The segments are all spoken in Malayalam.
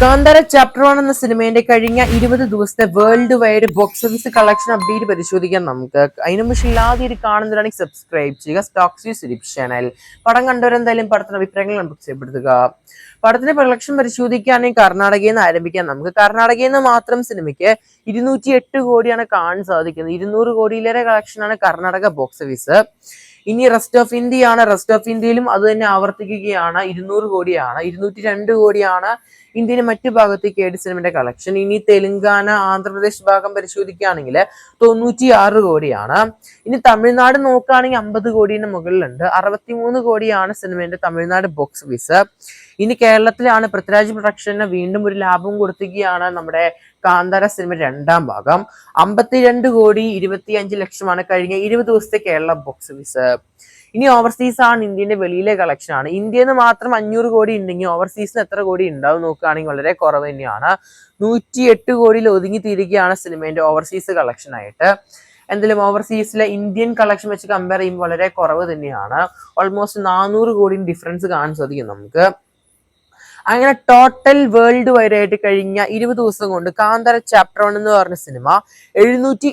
കാന്താര ചാപ്റ്റർ വൺ എന്ന സിനിമയുടെ കഴിഞ്ഞ ഇരുപത് ദിവസത്തെ world wide box office collection update പരിശോധിക്കാം നമുക്ക്. അതിനു മുമ്പ് ഇല്ലാതെ കാണുന്നവരാണെങ്കിൽ സബ്സ്ക്രൈബ് ചെയ്യുക സ്റ്റോക്സ് യൂസ് ചാനൽ പടം കണ്ടവരെന്തായാലും പടത്തിന്റെ അഭിപ്രായങ്ങൾ നമുക്ക് ചെയ്യപ്പെടുത്തുക പടത്തിന്റെ കളക്ഷൻ പരിശോധിക്കുകയാണെങ്കിൽ കർണാടകയിൽ നിന്ന് ആരംഭിക്കാം നമുക്ക്. കർണാടകയിൽ നിന്ന് മാത്രം സിനിമയ്ക്ക് ഇരുന്നൂറ്റി എട്ട് കോടിയാണ് കാണാൻ സാധിക്കുന്നത്. ഇരുന്നൂറ് കോടിയിലേറെ കളക്ഷനാണ് കർണാടക ബോക്സ് ഓഫീസ് ഇനി റെസ്റ്റ് ഓഫ് ഇന്ത്യ ആണ് റെസ്റ്റ് ഓഫ് ഇന്ത്യയിലും അത് തന്നെ ആവർത്തിക്കുകയാണ്. ഇരുന്നൂറ് കോടിയാണ്. ഇരുന്നൂറ്റി രണ്ട് കോടിയാണ് ഇന്ത്യയിലെ മറ്റു ഭാഗത്തേക്ക് ഏഡ് സിനിമയുടെ കളക്ഷൻ ഇനി തെലുങ്കാന ആന്ധ്രാപ്രദേശ് ഭാഗം പരിശോധിക്കുകയാണെങ്കിൽ തൊണ്ണൂറ്റി ആറ് കോടിയാണ്. ഇനി തമിഴ്നാട് നോക്കുകയാണെങ്കിൽ അമ്പത് കോടിയുടെ മുകളിലുണ്ട്. അറുപത്തിമൂന്ന് കോടിയാണ് സിനിമയുടെ തമിഴ്നാട് ബോക്സ് ഓഫീസ് ഇനി കേരളത്തിലാണ് പൃഥ്വിരാജ് പ്രൊഡക്ഷന് വീണ്ടും ഒരു ലാഭം കൊടുത്തുകയാണ് നമ്മുടെ കാന്താര സിനിമ രണ്ടാം ഭാഗം. അമ്പത്തിരണ്ട് കോടി ഇരുപത്തി അഞ്ച് ലക്ഷമാണ് കഴിഞ്ഞ ഇരുപത് ദിവസത്തെ കേരള ബോക്സ് ഓഫീസ്. ഇനി ഓവർസീസ് ആണ് ഇന്ത്യന്റെ വെളിയിലെ കളക്ഷൻ ആണ്. ഇന്ത്യയിൽ നിന്ന് മാത്രം അഞ്ഞൂറ് കോടി ഉണ്ടെങ്കിൽ ഓവർസീസിന് എത്ര കോടി ഉണ്ടാവും നോക്കുകയാണെങ്കിൽ വളരെ കുറവ് തന്നെയാണ്. നൂറ്റി എട്ട് കോടിയിൽ ഒതുങ്ങി തീരുകയാണ് സിനിമേന്റെ ഓവർസീസ് കളക്ഷൻ ആയിട്ട്. എന്തായാലും ഓവർസീസിലെ ഇന്ത്യൻ കളക്ഷൻ വെച്ച് കമ്പയർ ചെയ്യുമ്പോൾ വളരെ കുറവ് തന്നെയാണ്. ഓൾമോസ്റ്റ് നാനൂറ് കോടി ഡിഫറൻസ് കാണാൻ സാധിക്കും നമുക്ക്. അങ്ങനെ ടോട്ടൽ വേൾഡ് വൈഡ് ആയിട്ട് കഴിഞ്ഞ ഇരുപത് ദിവസം കൊണ്ട് കാന്തര ചാപ്റ്റർ വൺ എന്ന് പറഞ്ഞ സിനിമ എഴുന്നൂറ്റി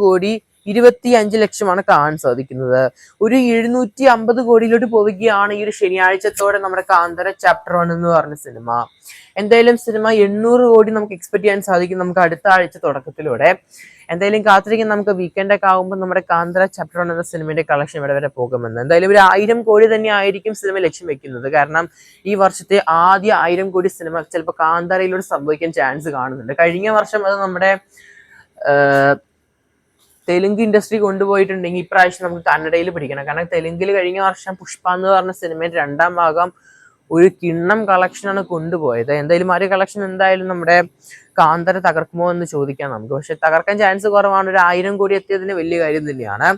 കോടി ഇരുപത്തി അഞ്ച് ലക്ഷമാണ് കാണാൻ സാധിക്കുന്നത്. ഒരു എഴുന്നൂറ്റി അമ്പത് കോടിയിലോട്ട് പോവുകയാണ് ഈ ഒരു ശനിയാഴ്ചത്തോടെ നമ്മുടെ കാന്തര ചാപ്റ്റർ വൺ എന്ന് പറഞ്ഞ സിനിമ എന്തായാലും സിനിമ എണ്ണൂറ് കോടി നമുക്ക് എക്സ്പെക്ട് ചെയ്യാൻ സാധിക്കും നമുക്ക് അടുത്ത ആഴ്ച തുടക്കത്തിലൂടെ. എന്തായാലും കാത്തിരിക്കാൻ നമുക്ക് വീക്കെൻഡ് ഒക്കെ ആകുമ്പോൾ നമ്മുടെ കാന്തര ചാപ്റ്റർ വൺ എന്ന സിനിമയുടെ കളക്ഷൻ ഇവിടെ വരെ പോകുമെന്ന്. എന്തായാലും ഒരു ആയിരം കോടി തന്നെ ആയിരിക്കും സിനിമ ലക്ഷ്യം വെക്കുന്നത്. കാരണം ഈ വർഷത്തെ ആദ്യ ആയിരം കോടി സിനിമ ചിലപ്പോൾ കാന്തരയിലൂടെ സംഭവിക്കാൻ ചാൻസ് കാണുന്നുണ്ട്. കഴിഞ്ഞ വർഷം അത് നമ്മുടെ തെലുങ്ക് ഇൻഡസ്ട്രി കൊണ്ടുപോയിട്ടുണ്ടെങ്കിൽ ഇപ്രാവശ്യം നമുക്ക് കന്നഡയിൽ പിടിക്കണം. കാരണം തെലുങ്കിൽ കഴിഞ്ഞ വർഷം പുഷ്പ എന്ന് പറഞ്ഞ സിനിമയുടെ രണ്ടാം ഭാഗം ഒരു കിണ്ണം കളക്ഷനാണ് കൊണ്ടുപോയത്. എന്തായാലും ആ ഒരു കളക്ഷൻ എന്തായാലും നമ്മുടെ കാന്തര തകർക്കുമോ എന്ന് ചോദിക്കാം നമുക്ക്. പക്ഷെ തകർക്കാൻ ചാൻസ് കുറവാണ്. ഒരു ആയിരം കോടി എത്തിയതിന് വലിയ കാര്യം തന്നെയാണ്.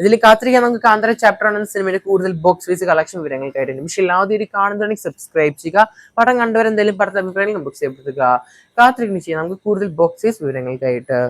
ഇതിൽ കാത്തിരിക്കാൻ നമുക്ക് കാന്തര ചാപ്റ്റർ ആണ് സിനിമയുടെ കൂടുതൽ ബോക്സ് ഫീസ് കളക്ഷൻ വിവരങ്ങൾക്കായിട്ട് എല്ലാവരും ഇത് കാണുന്നുണ്ടെങ്കിൽ സബ്സ്ക്രൈബ് ചെയ്യുക. പടം കണ്ടവരെന്തെങ്കിലും പടത്തെ അഭിപ്രായങ്ങൾ ബുക്ക് ചെയ്യപ്പെടുത്തുക കാത്തിരിക്കുന്ന ചെയ്യാം. നമുക്ക് കൂടുതൽ ബോക്സ് ഫീസ് വിവരങ്ങൾക്കായിട്ട്